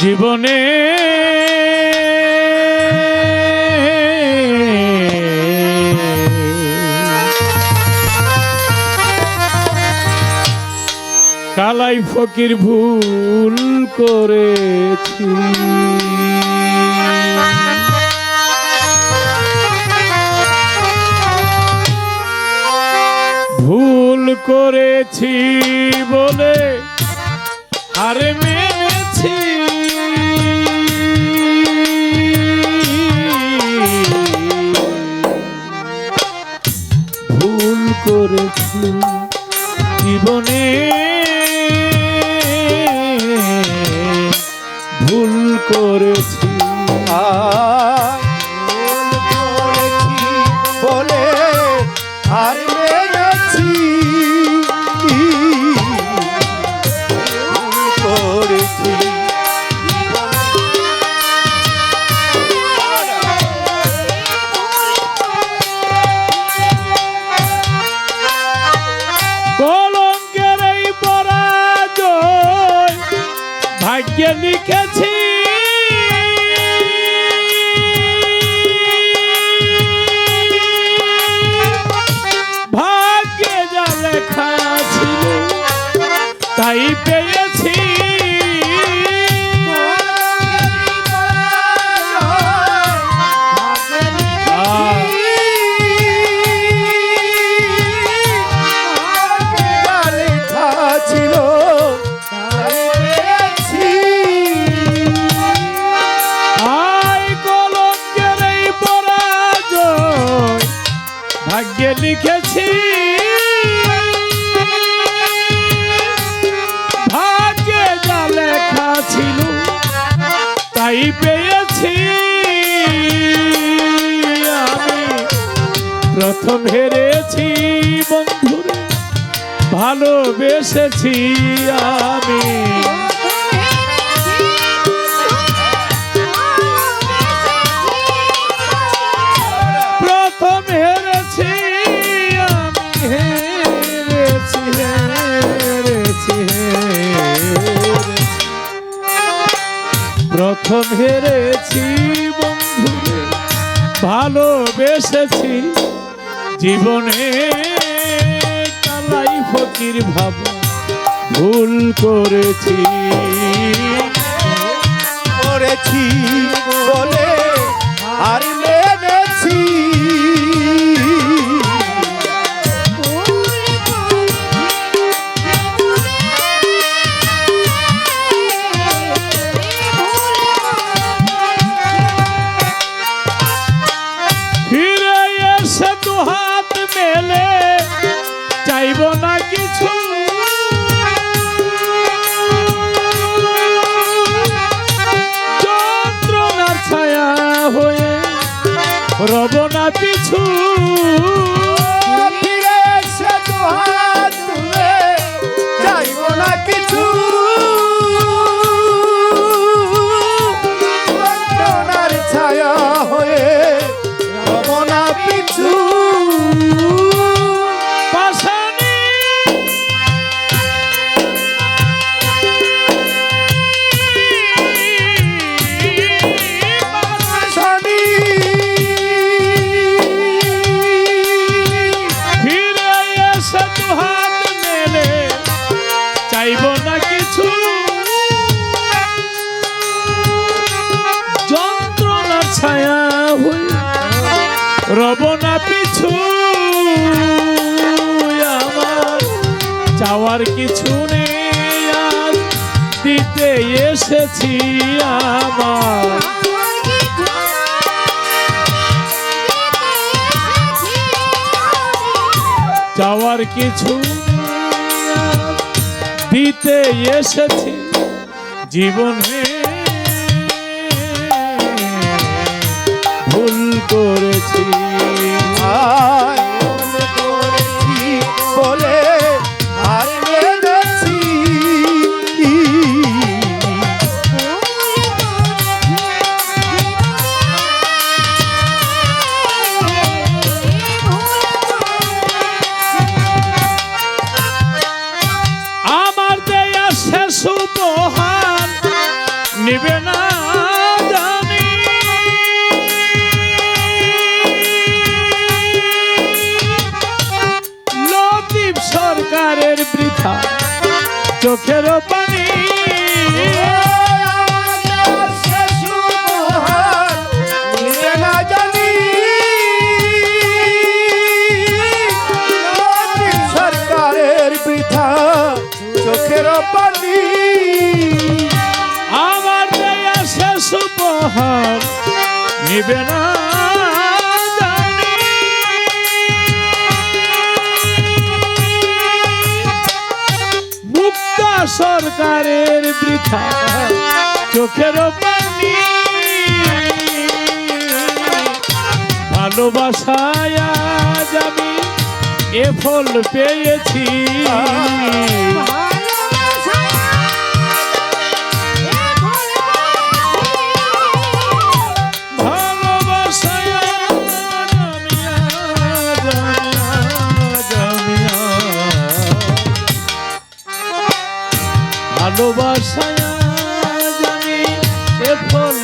জীবনে। কালাই ফকির ভুল করেছি। ভুল করেছি বলে আরে জীবনে। ভুল করেছি। আর ভাগ্যে লিখেছি। ভাগ্যে লিখেছি। ভাগ্যে যা লেখা ছিল তাই পেয়েছি। আমি প্রথম হেরেছি বন্ধুরে ভালোবেসেছি আমি। প্রথম হেরেছি বন্ধুরে ভালোবেসেছি জীবনে। তালাই ফকির ভাব ভুল করেছি। করেছি বলে আর মেনেছি পিছু রব না পিছু আমার চাওয়ার কিছু নেই আর, দিতে এসেছি আমার। চাওয়ার কিছু দিতে এসেছি জীবনে। করেছি। আয় করেছি বলে আর লতিফ সরকারের বৃথা। চোখের পানি। চোখের পানি। আমার দেয়া শেষ উপহার নিবে না। সরকারের বৃথা। চোখের পানি ভালোবাসায় আজ আমি এ ফল পেয়েছি।